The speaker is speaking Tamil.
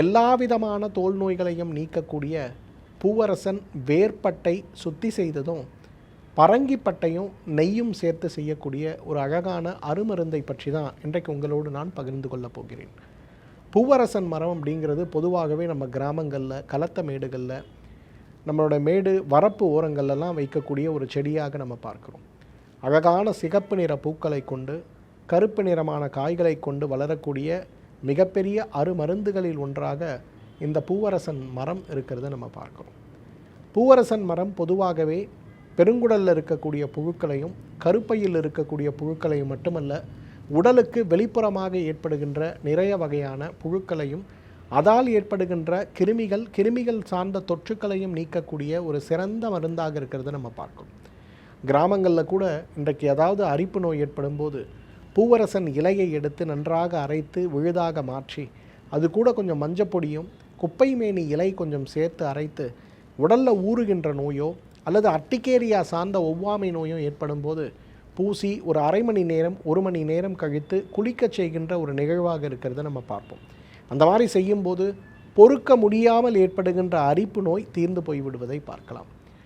எல்லா விதமான தோல் நோய்களையும் நீக்கக்கூடிய பூவரசன் வேர்பட்டை சுத்தி செய்ததும் பரங்கிப்பட்டையும் நெய்யும் சேர்த்து செய்யக்கூடிய ஒரு அழகான அருமருந்தை பற்றி தான் இன்றைக்கு உங்களோடு நான் பகிர்ந்து கொள்ளப் போகிறேன். பூவரசன் மரம் அப்படிங்கிறது பொதுவாகவே நம்ம கிராமங்களில் கலத்த மேடுகளில் நம்மளோட மேடு வரப்பு ஓரங்கள்லாம் வைக்கக்கூடிய ஒரு செடியாக நம்ம பார்க்குறோம். அழகான சிகப்பு நிற பூக்களை கொண்டு கருப்பு நிறமான காய்களை கொண்டு வளரக்கூடிய மிகப்பெரிய அருமருந்துகளில் ஒன்றாக இந்த பூவரசன் மரம் இருக்கிறத நம்ம பார்க்குறோம். பூவரசன் மரம் பொதுவாகவே பெருங்குடலில் இருக்கக்கூடிய புழுக்களையும் கருப்பையில் இருக்கக்கூடிய புழுக்களையும் மட்டுமல்ல உடலுக்கு வெளிப்புறமாக ஏற்படுகின்ற நிறைய வகையான புழுக்களையும் அதால் ஏற்படுகின்ற கிருமிகள் கிருமிகள் சார்ந்த தொற்றுக்களையும் நீக்கக்கூடிய ஒரு சிறந்த மருந்தாக இருக்கிறத நம்ம பார்க்கணும் கிராமங்களில் கூட இன்றைக்கு ஏதாவது அரிப்பு நோய் ஏற்படும் போது பூவரசன் இலையை எடுத்து நன்றாக அரைத்து விழுதாக மாற்றி அது கூட கொஞ்சம் மஞ்சப்பொடியும் குப்பை மேனி இலை கொஞ்சம் சேர்த்து அரைத்து உடலில் ஊறுகின்ற நோயோ அல்லது அட்டிகேரியா சார்ந்த ஒவ்வாமை நோயோ ஏற்படும் போது பூசி ஒரு அரை மணி நேரம் ஒரு மணி நேரம் கழித்து குளிக்கச் செய்கின்ற ஒரு நிகழ்வாக இருக்கிறத நம்ம பார்ப்போம். அந்த மாதிரி செய்யும்போது பொறுக்க முடியாமல் ஏற்படுகின்ற அரிப்பு நோய் தீர்ந்து போய்விடுவதை பார்க்கலாம்.